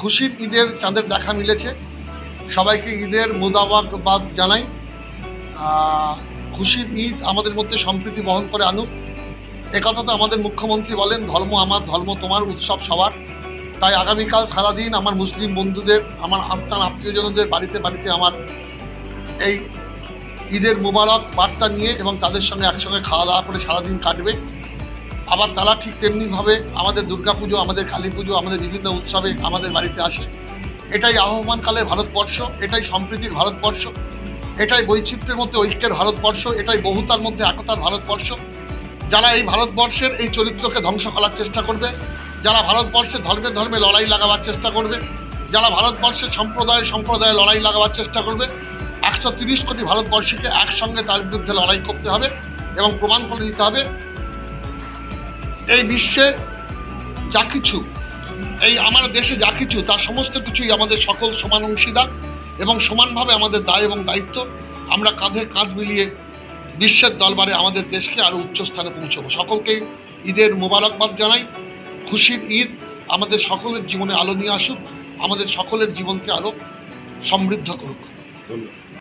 খুশির ঈদের চাঁদের দেখা মিলেছে। সবাইকে ঈদের মোদাবাদ জানাই। খুশির ঈদ আমাদের মধ্যে সম্প্রীতি বহন করে আনুক। একথা তো আমাদের মুখ্যমন্ত্রী বলেন, ধর্ম আমার, ধর্ম তোমার, উৎসব সবার। তাই আগামীকাল সারাদিন আমার মুসলিম বন্ধুদের, আমার আত্মার আত্মীয়জনদের বাড়িতে বাড়িতে আমার এই ঈদের মোবারক বার্তা নিয়ে এবং তাদের সঙ্গে একসঙ্গে খাওয়া দাওয়া করে সারাদিন কাটবে। আবার তারা ঠিক তেমনিভাবে আমাদের দুর্গাপুজো, আমাদের কালী পুজো আমাদের বিভিন্ন উৎসবে আমাদের বাড়িতে আসে। এটাই আহ্বানকালের ভারতবর্ষ, এটাই সম্প্রীতির ভারতবর্ষ, এটাই বৈচিত্র্যের মধ্যে ঐক্যের ভারতবর্ষ, এটাই বহুতার মধ্যে একতার ভারতবর্ষ। যারা এই ভারতবর্ষের এই চরিত্রকে ধ্বংস করার চেষ্টা করবে, যারা ভারতবর্ষের ধর্মে ধর্মে লড়াই লাগাবার চেষ্টা করবে, যারা ভারতবর্ষের সম্প্রদায় সম্প্রদায়ে লড়াই লাগাবার চেষ্টা করবে, একশো তিরিশ কোটি ভারতবর্ষীকে একসঙ্গে তার বিরুদ্ধে লড়াই করতে হবে এবং প্রমাণ করে দিতে হবে এই বিশ্বে যা কিছু, এই আমার দেশে যা কিছু তার সমস্ত কিছুই আমাদের সকল সমান অংশীদার এবং সমানভাবে আমাদের দায় এবং দায়িত্ব। আমরা কাঁধে কাঁধ মিলিয়ে বিশ্বের দরবারে আমাদের দেশকে আরও উচ্চ স্থানে পৌঁছবো। সকলকে ঈদের মোবারকবাদ জানাই। খুশির ঈদ আমাদের সকলের জীবনে আলো নিয়ে আসুক। আমাদের সকলের জীবনকে আরও সমৃদ্ধ করুক। ধন্যবাদ।